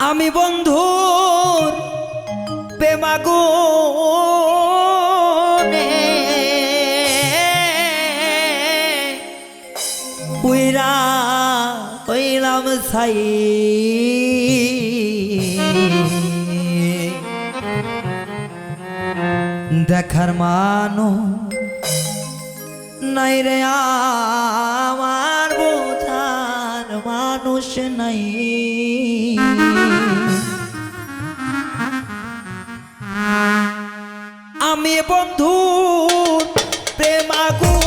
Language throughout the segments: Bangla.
আমি বন্ধুর প্রেমাগো উইরা হইলাম সাই। দেখার মানো নাই রে আমার বোঝার মানুষ নাই। আমি বন্ধু প্রেমাগু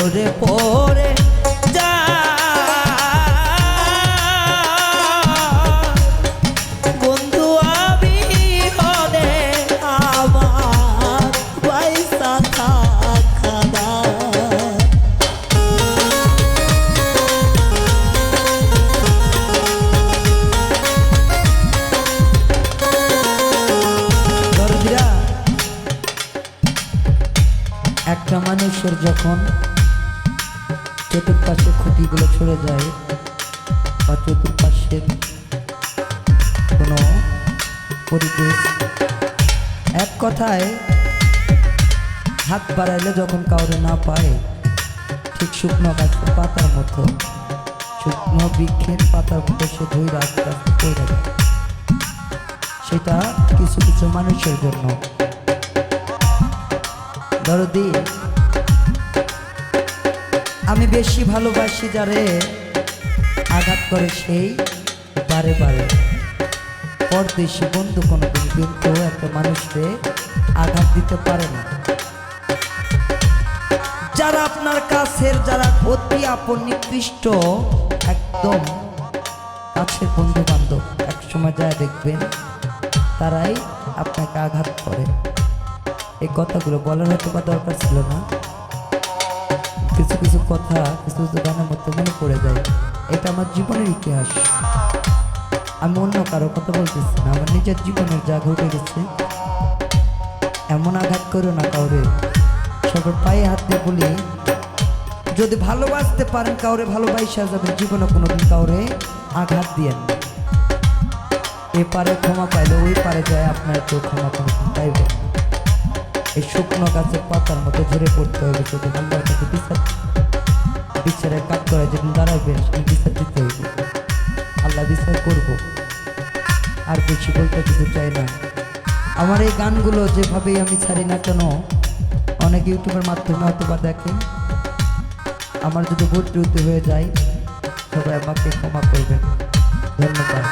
ঝরে পড়ে যা। বন্ধু আমি হলে আমার পয়সা থাকা একটা মানুষের যখন চতুর্পাশে খুঁটিগুলো ছড়ে যায়, বা চতুর্পাশের কোনো পরিবেশ। এক কথায়, হাত বাড়াইলে যখন কাউরে না পায়, ঠিক শুকনো গাছের পাতার মতো, শুকনো বৃক্ষের পাতার মতো সে ধুই যায়। সেটা কিছু কিছু মানুষের জন্য। দরদি আমি বেশি ভালোবাসি যারে আঘাত করে সেই বারে বারে। পরদেশি বন্ধু কোনোদিন কিন্তু একটা মানুষকে আঘাত দিতে পারে না। যারা আপনার কাছের, যারা অতি আপন, নিকৃষ্ট, একদম কাছের বন্ধু বান্ধব একসময় যা দেখবেন, তারাই আপনাকে আঘাত করে। এই কথাগুলো বলার হয়তো বা দরকার ছিল না। কিছু কিছু কথা, কিছু কিছু গানের মধ্যে মনে পড়ে যায়। এটা আমার জীবনের ইতিহাস। আমি অন্য কারও কথা বলতেছি না, আমার নিজের জীবনের যা ঘটে গেছে। এমন আঘাত করো না কাউরে। সবার পায়ে হাত দিয়ে বলি, যদি ভালোবাসতে পারেন কাউরে, ভালোবাসা যাবেন জীবনে কোনোদিন কাউরে আঘাত দিয়েন না। এপারে ক্ষমা পাইলে, ওই পারে যায় আপনার কেউ ক্ষমা কোনোদিন পাইবে না। এই শুকনো গাছের পাতার মতো ঝরে পড়তে হবে যদি আল্লাহর কাছে বিচার বিচারের কাজ করে যেদিন দাঁড়াবেন সেদিন বিচার দিতে হইবে আল্লাহ বিচার করব। আর বেশি বলতে কিছু চাই না। আমার এই গানগুলো যেভাবেই আমি ছাড়ি না কেন, অনেক ইউটিউবের মাধ্যমে হয়তো বা দেখেন। আমার যদি ভর্তি হয়ে যায়, সবাই আমাকে ক্ষমা করবেন। ধন্যবাদ।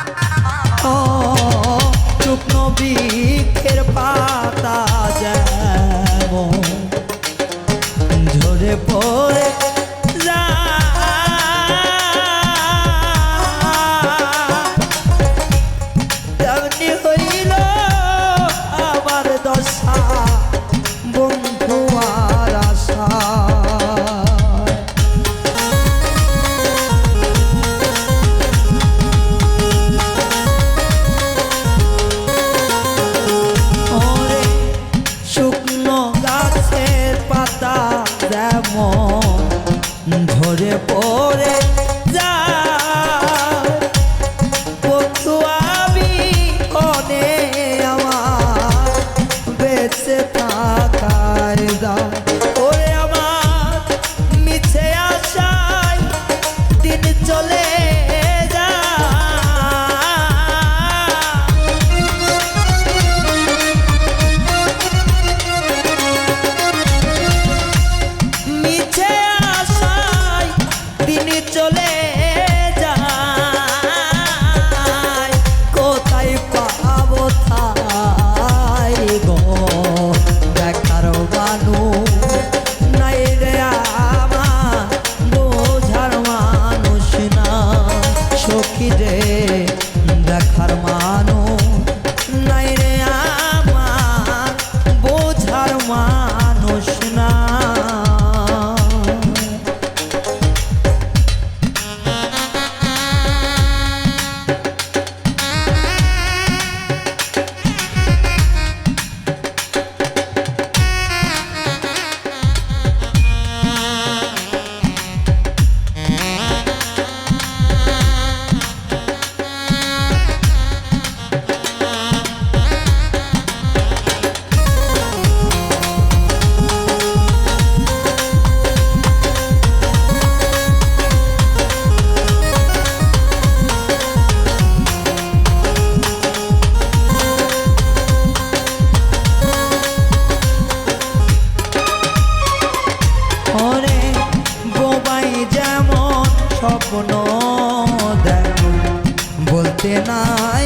শুকনো বৃক্ষের পাতা যেমন ঝরে পড়ে গাছের পাতা যেমন ঝরে পড়ে দেখার বলতে নাই